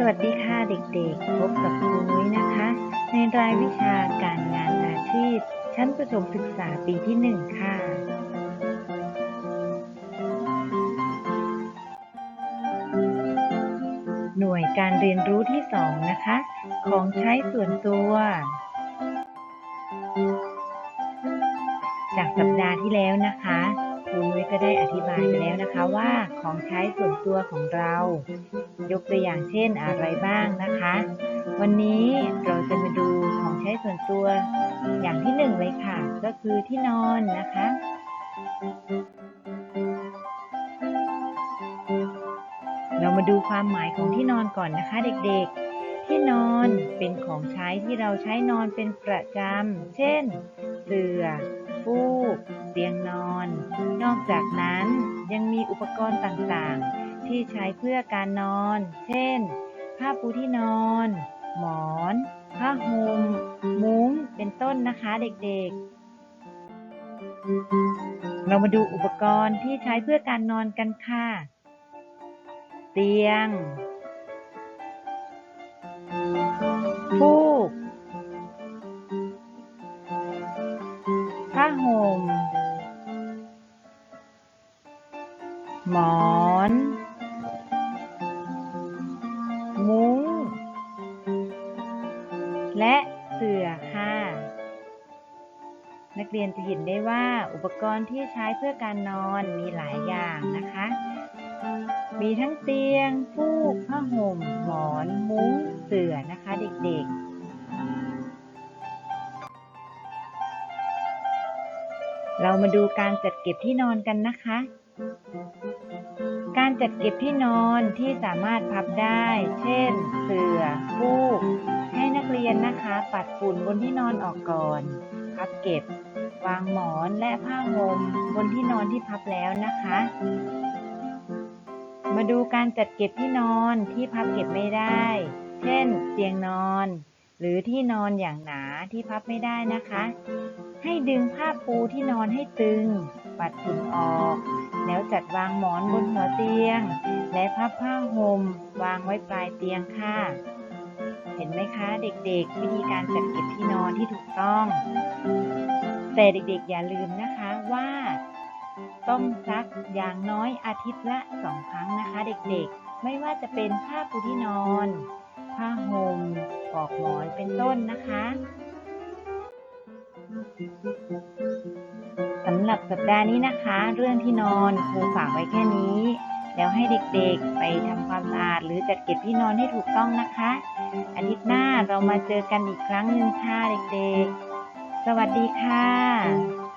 สวัสดีค่ะเด็กๆ พบกับครูนุ้ยนะคะ ในรายวิชาการงานอาชีพ ชั้นประถมศึกษาปีที่หนึ่งค่ะ หน่วยการเรียนรู้ที่สองนะคะ ของใช้ส่วนตัว จากสัปดาห์ที่แล้วนะคะ ครูนุ้ยก็ได้อธิบายไปแล้วนะคะว่าของใช้ส่วนตัวของเรา ยกตัวอย่างเช่นอะไรบ้างนะคะ วันนี้เราจะมาดูของใช้ส่วนตัวอย่างที่หนึ่งเลยค่ะ ก็คือที่นอนนะคะ เรามาดูความหมายของที่นอนก่อนนะคะเด็กๆที่นอนเป็นของใช้ที่เราใช้นอนเป็นประจำ เช่น เสื่อฟูก ตียงนอน นอกจากนั้นยังมีอุปกรณ์ต่างๆ ที่ใช้เพื่อการนอน เช่น ผ้าปูที่นอน หมอน ผ้าห่ม มุ้ง เป็นต้นนะคะเด็กๆ เรามาดูอุปกรณ์ที่ใช้เพื่อการนอนกันค่ะ เตียง หมอน มุ้ง และเสื่อค่ะ นักเรียนจะเห็นได้ว่าอุปกรณ์ที่ใช้เพื่อการนอนมีหลายอย่างนะคะ มีทั้งเตียง ฟูก ผ้าห่ม หมอน มุ้ง เสื่อนะคะเด็กๆเรามาดูการจัดเก็บที่นอนกันนะคะ การจัดเก็บที่นอนที่สามารถพับได้ เช่น เสื่อฟูก ให้นักเรียนนะคะ ปัดฝุ่นบนที่นอนออกก่อน พับเก็บ วางหมอนและผ้าห่มบนที่นอนที่พับแล้วนะคะ มาดูการจัดเก็บที่นอนที่พับเก็บไม่ได้ เช่น เตียงนอน หรือที่นอนอย่างหนาที่พับไม่ได้นะคะ ให้ดึงผ้าปูที่นอนให้ตึง ปัดฝุ่นออก แล้วจัดวางหมอนบนหัวเตียง และพับผ้าห่มวางไว้ปลายเตียงค่ะ เห็นไหมคะเด็กๆ วิธีการจัดเก็บที่นอนที่ถูกต้อง แต่เด็กๆอย่าลืมนะคะว่าต้องซักอย่างน้อยอาทิตย์ละสองครั้งนะคะ เด็กๆ ไม่ว่าจะเป็นผ้าปูที่นอน ผ้าห่มปลอกหมอนเป็นต้นนะคะ หรับสัปดาห์นี้นะคะ เรื่องที่นอนครูฝากไว้แค่นี้ แล้วให้เด็กๆไปทำความสะอาดหรือจัดเก็บที่นอนให้ถูกต้องนะคะอาทิตย์หน้าเรามาเจอกันอีกครั้งหนึ่งค่ะเด็กๆ สวัสดีค่ะ